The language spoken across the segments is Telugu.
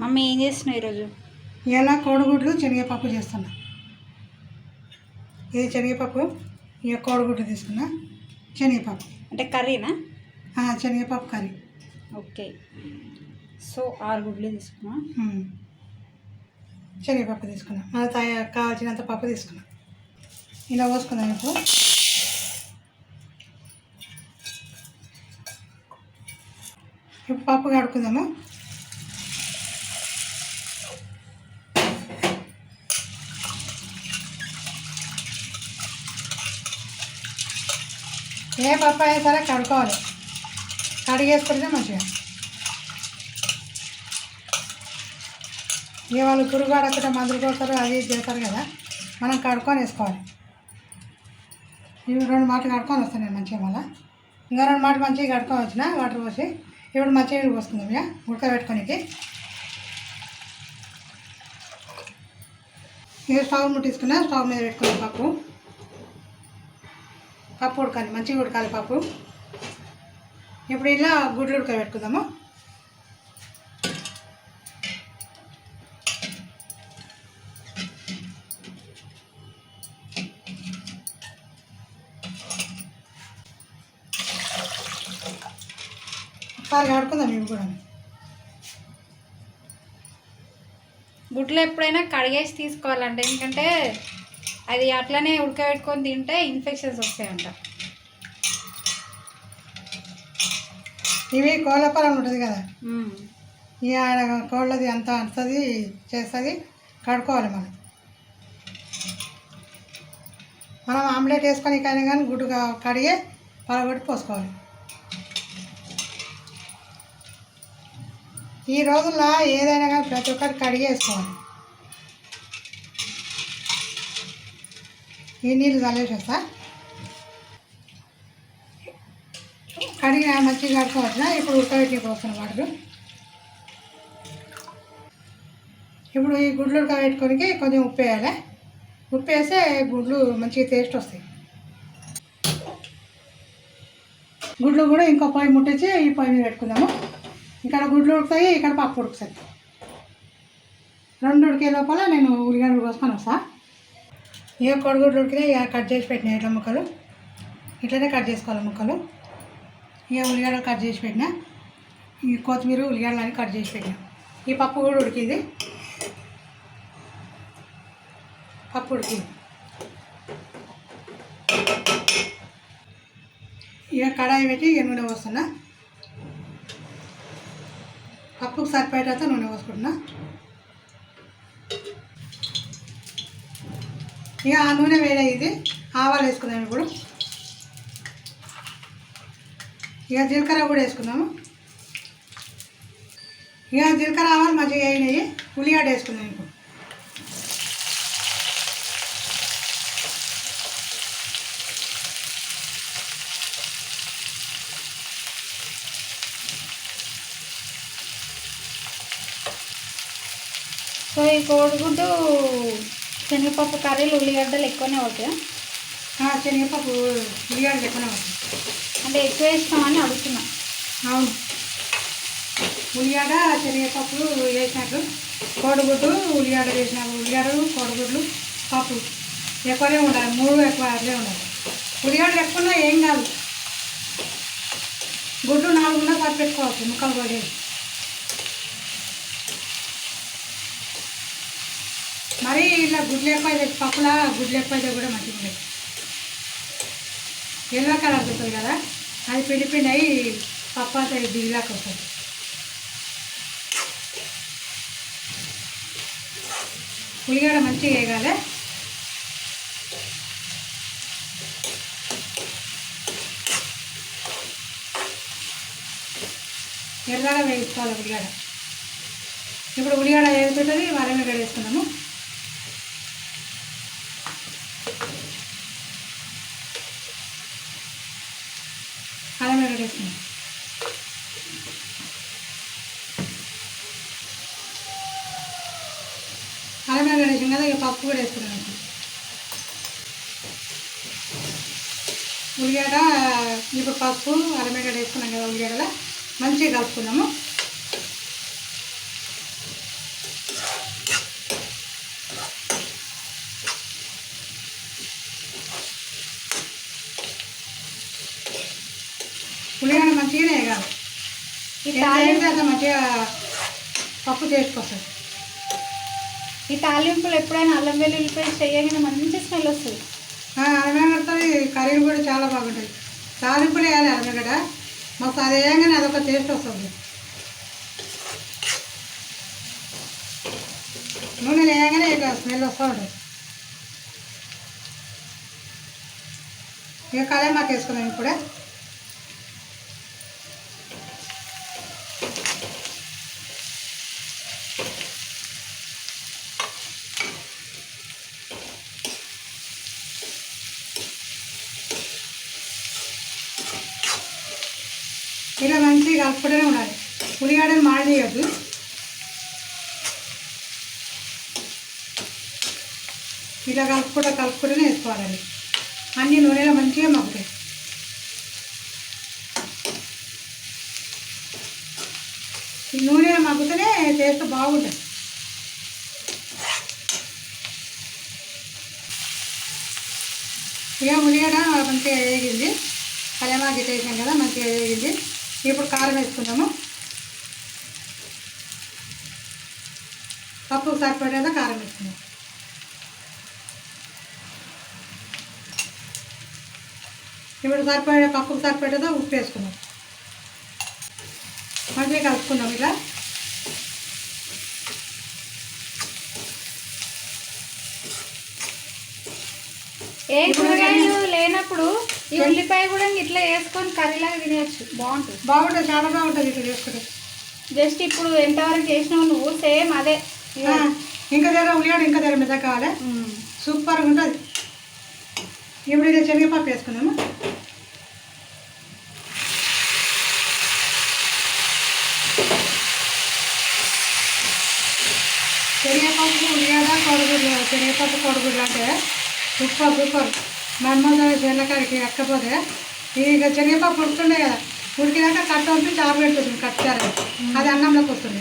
మమ్మీ ఏం చేస్తున్నావు ఈరోజు? ఇలా కోడిగుడ్లు శనగపప్పు చేస్తున్నా. ఇది శనగపప్పు? ఇక కోడిగుడ్లు తీసుకున్నా. శనగపప్పు. అంటే కర్రీనా? శనగపప్పు కర్రీ. ఓకే. సో ఆరు గుడ్లు తీసుకున్నా. శనగపప్పు తీసుకున్నా. మన తయా కావాల్సినంత పప్పు తీసుకున్నా. ఇలా పోసుకుందాం ఇప్పుడు. ఇప్పుడు పప్పు కడుక్కుందాము? ఏ పప్పు అయినా సరే కడుక్కోవాలి. కడిగేసుకుంటే మంచిగా. ఇక వాళ్ళు పురుగు అడగకుండా మందులు కొడతారు అది చేస్తారు కదా. మనం కడుక్కొని వేసుకోవాలి. ఇవి రెండు మాటలు కడుక్కొని వస్తాను నేను మంచిగా మళ్ళీ. ఇంకా రెండు మాటలు మంచిగా కడుక్కొని వచ్చిన వాటర్ పోసి ఇప్పుడు మంచిగా నీళ్ళు పోసుకుందాం ఇక ఉడకబెట్టుకోనికి ఇక స్టవ్ ముట్టించుకున్నా స్టవ్ మీద పెట్టుకున్నాం పప్పు. పప్పు ఉడకాలి మంచిగా ఉడకాలి పప్పు. ఇప్పుడు ఇలా గుడ్లు ఉడకబెట్టుకుందాము. ఒకసారి కడుక్కుందాం ఇవి కూడా. గుడ్లు ఎప్పుడైనా కడిగేసి తీసుకోవాలంటే ఎందుకంటే అది అట్లనే ఉడకబెట్టుకొని తింటే ఇన్ఫెక్షన్స్ వస్తాయంట. ఇవి కోళ్ళ పొలం ఉంటుంది కదా. ఈ ఆడ కోళ్ళది అంత అంటుంది చేస్తుంది కడుక్కోవాలి మనం. మనం ఆమ్లెట్ వేసుకొని కానీ కానీ గుడ్డు కా- కడిగి పలగొట్టి పోసుకోవాలి. ఈ రోజుల్లో ఏదైనా కానీ ప్రతి ఒక్కటి కడిగి వేసుకోవాలి ఈ నీళ్ళు చల్లేసేస్తా కడిగి మంచిగా కడుక్కోవచ్చిన? ఇప్పుడు ఉడకబెట్టి పోస్తాను వాటర్ ఇప్పుడు ఈ గుడ్లు ఉడకబెట్టుకోనికి కొంచెం ఉప్పు వేయాలి. ఉప్పు వేస్తే గుడ్లు మంచిగా టేస్ట్ వస్తాయి. గుడ్లు కూడా ఇంకో పొయ్యి ముట్టించి ఈ పొయ్యి మీద పెట్టుకుందాము. ఇక్కడ గుడ్లు ఉడుకుతాయి ఇక్కడ పప్పు ఉడుకుతాయి. రెండు ఉడికే లోపల నేను ఉల్లిగడ్డలు కోసుకొని వస్తా. ఏ కొడుగుడ్లు ఉడికితే ఇక కట్ చేసి పెట్టినా ఇట్లా ముక్కలు? ఇట్లనే కట్ చేసుకోవాలి ముక్కలు. ఇక ఉల్లిగడ్డలు కట్ చేసి పెట్టినా. ఈ కొత్తిమీర ఉల్లిగడ్డలు అని కట్ చేసి పెట్టినా. ఈ పప్పు కూడా ఉడికింది. పప్పు ఉడికింది. ఇక కడాయి పెట్టి ఇక నూనె పోస్తున్నా. పప్పుకు సరిపోయేటంత నూనె పోసుకుంటున్నా. ఇక ఆ నూనె వేడయ్యింది ఆవాలు వేసుకుందాం ఇప్పుడు. ఇక జీలకర్ర కూడా వేసుకుందాము. ఇక జీలకర్ర ఆవాలు మంచిగా అయినాయి. ఉల్లిగడ్డ వేసుకుందాం ఇప్పుడు. సో ఈ కోడిగుడ్డు శనగపప్పు కర్రీలు ఉల్లిగడ్డలు ఎక్కువనే అవుతాయి? శనగపప్పు ఉల్లిగడ్డ ఎక్కువనే అవుతుంది అంటే ఎక్కువ వేసినామని అడుగుతున్నా. అవును. ఉల్లిగడ్డ శనగపప్పు వేసినట్లు కోడిగుడ్డు ఉల్లిగడ్డ వేసినాక ఉల్లిగడ్డలు కోడిగుడ్లు పప్పు ఎక్కువనే ఉండాలి మూడు ఎక్కువ అట్లే ఉండాలి. ఉల్లిగడ్డలు ఎక్కువ ఏం కాదు. గుడ్డు నాలుగున్నా పట్టు పెట్టుకోవచ్చు ముక్కలు కూడా మరీ ఇలా గుడ్లు ఎక్కువ అయితే పప్పులా గుడ్లు ఎక్కువ అయితే కూడా మంచిగా ఉండేది ఎల్లో కలర్ వస్తుంది కదా అది పిండి పిండి అయి పప్పు అంతా దిగిలాక వస్తుంది. ఉల్లిగడ్డ మంచిగా వేయగాలి ఎర్రగా వేయించుకోవాలి ఉల్లిగడ్డ ఇప్పుడు ఉల్లిగడ్డ వేగుతుంటుంది వరమిగడ్డ వేసుకున్నాము అల్లం వెల్లుల్లి వేసుకున్నాం వేసాం కదా ఇక పప్పు కూడా వేసుకున్నాం ఉల్లిగడ్డ ఇప్పుడు పప్పు అల్లం వేసుకున్నాం కదా ఉల్లిగడ్డలో. మంచిగా కలుపుకున్నాము ఉల్లిగడ్డ మంచిగానే తాలింపు అంత మంచిగా పప్పు చేసుకొస్తుంది ఈ తాలింపులు ఎప్పుడైనా అల్లం వెల్లుల్లి పేస్ట్ చేయగానే మంచి స్మెల్ వస్తుంది. అరగడ్డతో కర్రీలు కూడా చాలా బాగుంటాయి. తాలింపులు వేయాలి అరగడ్డ మస్తు అది వేయగానే అదొక టేస్ట్ వస్తుంది. నూనె వేయగానే ఇక స్మెల్ వస్తూ ఉంటుంది. ఇక కలేమాకు వేసుకున్నాం ఇప్పుడే. ఇలా మంచిగా కలుపుకుంటూనే ఉండాలి ఉల్లిగడ్డలు మాడనీయద్దు ఇలా కలుపుకుంటూ కలుపుకుంటూనే వేసుకోవాలి అన్ని నూనెలో మంచిగా మగ్గుతాయి ఈ నూనెలో మగ్గుతూనే టేస్ట్ బాగుంటుంది ఇక ఉల్లిగడ్డ మంచిగా వేగింది కళ్యామాకి వేసాం కదా మంచిగా వేగింది ఇప్పుడు కారం వేసుకుందాము. పప్పుకు సరిపడేదా కారం వేసుకుందాం. ఇప్పుడు సరిపడే పప్పుకు సరిపడేదా ఉప్పు వేసుకుందాం. మంచిగా కలుపుకుందాం ఇలా. ఏ కూరగాయలు లేనప్పుడు ఈ ఉల్లిపాయ కూడా ఇట్లా వేసుకొని కర్రీలాగా తినేయచ్చు. బాగుంటుంది. బాగుంటుంది. చాలా బాగుంటుంది ఇట్లా చేసుకుంటే. జస్ట్ ఇప్పుడు ఎంతవరకు చేసినావు నువ్వు సేమ్ అదే. ఇంకా దగ్గర ఉల్లిగడ్డ ఇంకా దగ్గర మెత్త కావాలి. సూపర్గా ఉంటుంది. ఇప్పుడు ఇది శనగపప్పు వేసుకుందాము. శనగపప్పు ఉల్లిగడ్డ కొడుగుడ్లు శనగపప్పు కొడుగుడ్లు అంటే సూపర్ సూపర్. మన్మద చెల్లకాడికి ఎక్కపోతే ఇక శనగపప్పు ఉడుతుండే కదా ఉడికినాక కట్ట వచ్చి చారు పెడుతుంది కట్టారు అది అన్నంలోకి వస్తుంది.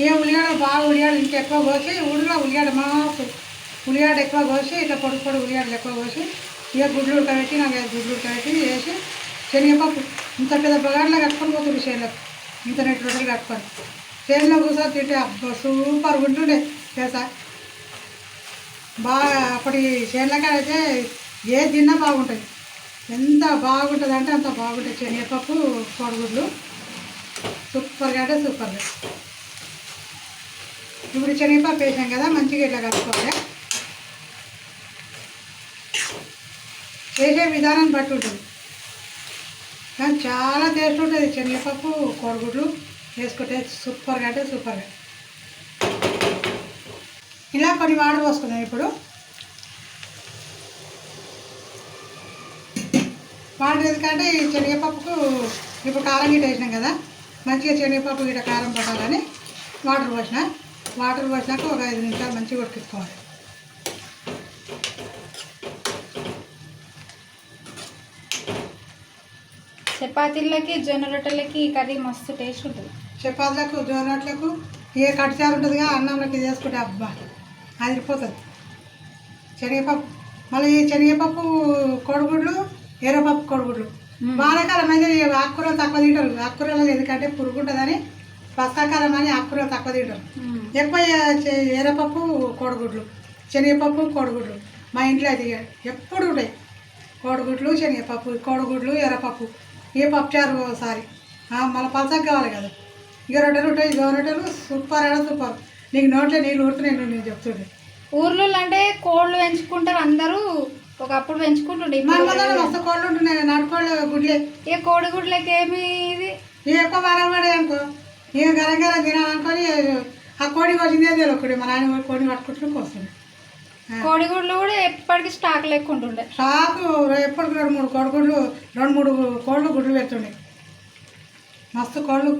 ఏ ఉల్లిగడ్డ బాగా ఉల్లిగడ్డ ఇంకా ఎక్కువ కోసి ఊళ్ళో ఉల్లిగడ్డ మాకు ఉల్లిగడ్డ ఎక్కువ కోసి ఇట్లా పొడి పొడి ఉల్లిగడ్డలు ఎక్కువ కోసి ఇక గుడ్లు ఉడకబెట్టి నాకు ఐదు గుడ్లు ఉడకబెట్టి వేసి శనగపప్పు ఇంత పెద్ద బగాడ్లో కట్టుకొని పోతుంది చేనులకు ఇంత నెట్ రొట్టెలు కట్టుకొని. చేనులో కూర్చొని తింటే అబ్బా సూపర్ ఉంటుండే తెలుసా? బాగా అప్పటి చేనులకాడ అయితే ఏ తిన్నా బాగుంటుంది. ఎంత బాగుంటుంది అంటే అంత బాగుంటుంది. శనగపప్పు కోడిగుడ్లు. సూపర్గా అంటే సూపర్గా. ఇప్పుడు శనగపప్పు వేసాం కదా మంచిగా ఇట్లా కలుపుకోవాలి. చేసే విధానం బట్టి ఉంటుంది. కానీ చాలా టేస్ట్ ఉంటుంది శనగపప్పు కోడిగుడ్లు వేసుకుంటే సూపర్గా అంటే సూపర్గా. ఇలా కొన్ని వాటర్ పోసుకున్నాం ఇప్పుడు. వాటర్ ఎందుకంటే ఈ శనగపప్పుకు ఇప్పుడు కారం గిట్ట వేసినాం కదా మంచిగా శనగపప్పు గిట్ట కారం పట్టాలని వాటర్ పోసిన. వాటర్ పోసినాక ఒక ఐదు నిమిషాలు మంచిగా ఉడికించుకోవాలి. చపాతీలకి జొన్న రొట్టెలకి ఈ కర్రీ మస్తు టేస్ట్ ఉంటుంది. చపాతీలకు జోనట్లకు ఏ కట్టిచారు ఉంటుందిగా అన్నంలోకి ఇది వేసుకుంటే అబ్బా అదిరిపోతుంది. శనగపప్పు మళ్ళీ ఈ శనగపప్పు కోడిగుడ్లు ఎర్రపప్పు కోడిగుడ్లు వానాకాలం అయితే ఆకుకూరలు తక్కువ తింటారు. ఆకుకూరలు ఎందుకంటే పురుగు ఉంటుందని వర్షాకాలం అని ఆకుకూరలు తక్కువ తింటారు. ఎక్కువ ఎర్రపప్పు కోడిగుడ్లు శనగపప్పు కోడిగుడ్లు. మా ఇంట్లో అది ఎప్పుడు ఉంటాయి. కోడిగుడ్లు శనగపప్పు కోడిగుడ్లు ఎర్రపప్పు. ఏ పప్పుచారు ఒకసారి. మళ్ళీ పలసగా కావాలి కదా. ఇక రొట్టెలు ఉంటాయి. జో రొట్టెలు సూపర్ అంటే సూపర్. నీకు నోట్లో నీళ్ళు ఊరుతున్నాయి నేను చెప్తుండే ఊర్లో అంటే కోళ్ళు పెంచుకుంటారు అందరూ. ఒకప్పుడు పెంచుకుంటుండే మస్తు కోళ్ళు ఉంటున్నాయి నాటుకోళ్ళు గుడ్లే. ఇక కోడిగుడ్లకి ఏమి ఇది? ఇక ఎక్కువ వారం పడే అనుకో. ఇక గరం గరం తినాలనుకొని ఆ కోడి కోసిందే తెలియకూడదు మా నాయన కోడి పట్టుకుంటూ వస్తుంది కోడిగుడ్లు కూడా ఎప్పటికీ స్టాక్ లెక్క ఉంటుండే షాకు ఎప్పటికి రెండు మూడు కోడిగుడ్లు రెండు మూడు కోళ్ళు గుడ్లు పెడుతుండే. మస్తు కోళ్ళు.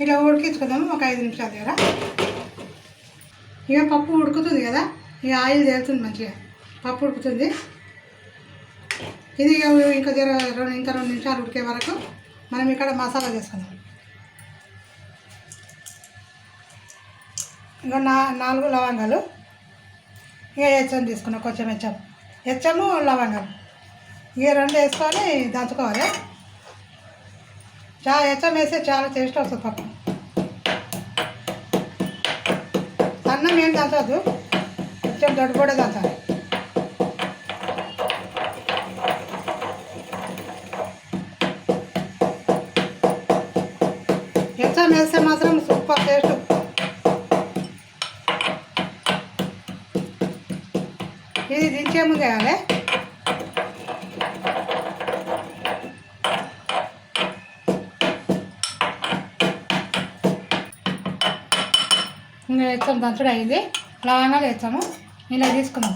ఇలా ఉడికించుకుందాము ఒక ఐదు నిమిషాల దగ్గర ఇక పప్పు ఉడుకుతుంది కదా ఇక ఆయిల్ తేలుతుంది మంచిగా. పప్పు ఉడుకుతుంది. ఇది ఇంకా జర రెండు ఇంకా రెండు నిమిషాలు ఉడికే వరకు మనం ఇక్కడ మసాలా చేసుకుందాం. ఇంకా నా నాలుగు లవంగాలు. ఇక హెచ్చం తీసుకున్నాం కొంచెం హెచ్చం హెచ్చము లవంగాలు ఇక రెండు వేసుకొని దంచుకోవాలి. చాలా హెచ్చం వేస్తే చాలా టేస్ట్ వస్తుంది పప్పు. అన్నం ఏం దంచవద్దు కొంచెం దొడ్డు కూడా దంచాలి హెచ్చం వేస్తే మాత్రం సూపర్ టేస్ట్. ఇది దించే ముందు వేయాలి ఇంకా వేస్తాం దంచుడు అయింది లాగా వేస్తాము. ఇలా తీసుకున్నాం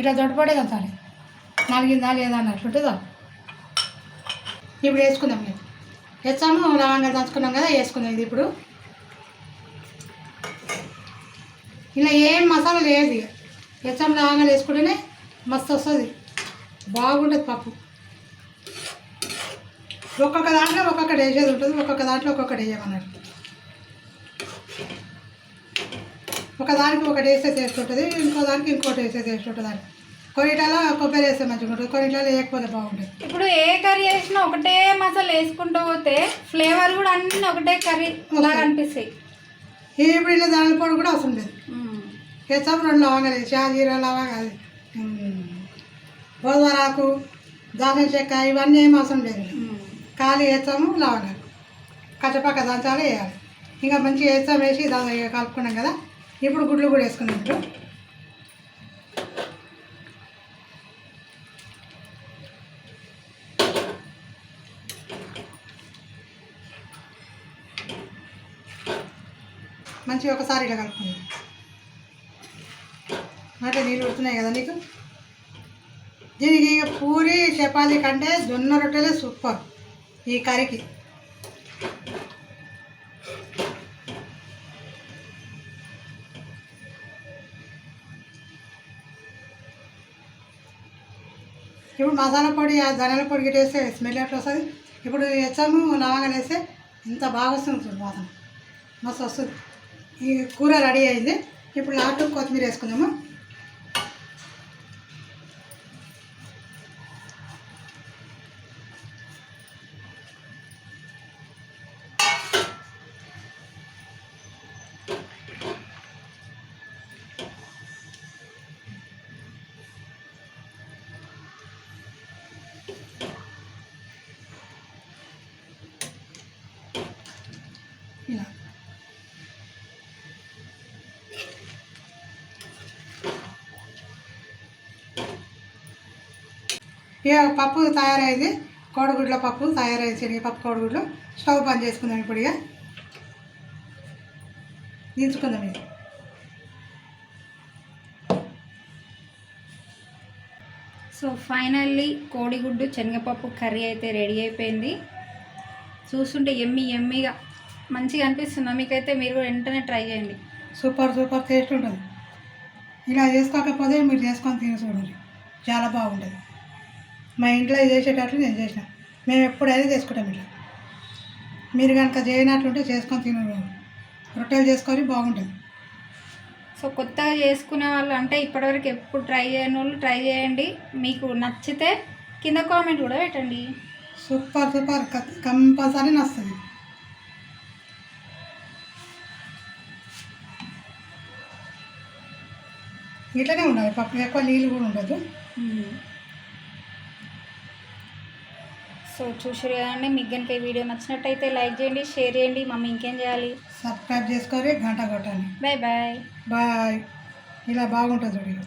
ఇలా దొడ్డుపడే దంచాలి నాలుగిందా లేదా అన్నట్లుంటుందా ఇప్పుడు వేసుకుందాం మేము వేస్తాము. లవంగా దంచుకున్నాం కదా వేసుకుందాం ఇది ఇప్పుడు. ఇలా ఏం మసాలా లేదు ఇక. హెచ్చం వేసుకుంటేనే మస్తు వస్తుంది. బాగుంటుంది పప్పు. ఒక్కొక్క దాంట్లో ఒక్కొక్కటి వేసేది ఉంటుంది ఒక్కొక్క దాంట్లో ఒక్కొక్కటి వేయమన్నట్టు ఒక దానికి ఒకటి వేసే టేస్ట్ ఉంటుంది ఇంకో దానికి ఇంకోటి వేసే టేస్ట్ ఉంటుంది అని. కొన్నిటాలో కొబ్బరి వేస్తే మంచిగా ఉంటుంది కొన్నిటాలో వేయకపోతే బాగుంటుంది. ఇప్పుడు ఏ కర్రీ చేసినా ఒకటే మసాలా వేసుకుంటూ పోతే ఫ్లేవర్ కూడా అన్ని ఒకటే కర్రీ లాగా అనిపిస్తాయి. ఇప్పుడు ఇలా దాని పొడి కూడా అవసరం లేదు. వేస్తాం రెండు లవంగాలు వేసి షాజీరా లవంగా అది. గోధుమరాకు దాచిన చెక్క ఇవన్నీ ఏం అవసరం లేదు. ఖాళీ వేస్తాము లవంగాలు. కచ్చపక్క దంచాలి వేయాలి. ఇంకా మంచిగా వేస్తాం వేసి దాని కలుపుకున్నాం కదా. ఇప్పుడు గుడ్లు కూడా వేసుకున్నాం ఇప్పుడు. మంచిగా ఒకసారి ఇలా కలుపుకుందాం. అంటే నీళ్ళు ఉడుతున్నాయి కదా నీకు? దీనికి ఇక పూరి చపాతీ కంటే జొన్న రొట్టెలే సూపర్ ఈ కర్రీకి. ఇప్పుడు మసాలా పొడి ఆ ధనియాల పొడి గిట్ట వేస్తే స్మెల్ ఎట్లా వస్తుంది ఇప్పుడు హెచ్చము లవంగాలు వేస్తే ఇంత బాగా వస్తుంది చూడు వాసన. మస్తు వస్తుంది. ఈ కూర రెడీ అయింది. ఇప్పుడు లాస్ట్ కొత్తిమీర వేసుకుందాము? పప్పు తయారైంది? కోడిగుడ్ల పప్పు తయారైంది శనగ పప్పు కోడిగుడ్లు. స్టవ్ బంద్ చేసుకుందాం ఇప్పుడు ఇక. దించుకుందాం ఇది సో ఫైనల్లీ కోడిగుడ్డు శనగపప్పు కర్రీ అయితే రెడీ అయిపోయింది. చూస్తుంటే ఎమ్మి ఎమ్మిగా మంచిగా అనిపిస్తుందా? మీకైతే మీరు కూడా వెంటనే ట్రై చేయండి. సూపర్ సూపర్ టేస్ట్ ఉంటుంది. ఇలా చేసుకోకపోతే మీరు చేసుకొని తిని చూడండి. చాలా బాగుంటుంది. మా ఇంట్లో చేసేటట్లు నేను చేసిన. మేము ఎప్పుడైనా చేసుకుంటాం ఇట్లా. మీరు కనుక చేయనట్లుంటే చేసుకొని తిన రొట్టెలు చేసుకొని బాగుంటుంది. సో కొత్తగా చేసుకునే వాళ్ళు అంటే ఇప్పటివరకు ఎప్పుడు ట్రై చేయని వాళ్ళు ట్రై చేయండి. మీకు నచ్చితే కింద కామెంట్ కూడా పెట్టండి. Super super. కంపల్సరీ నస్తుంది ఇట్లనే ఉండాలి. పప్పు ఎక్కువ నీళ్ళు కూడా ఉండదు. సో చూసారు కదండి మీకు కనుక ఈ వీడియో నచ్చినట్టయితే లైక్ చేయండి షేర్ చేయండి మమ్మీ ఇంకేం చేయాలి? సబ్స్క్రైబ్ చేసుకొని గంట కొట్టాలి బాయ్ బాయ్ బాయ్. ఇలా బాగుంటుంది చూడు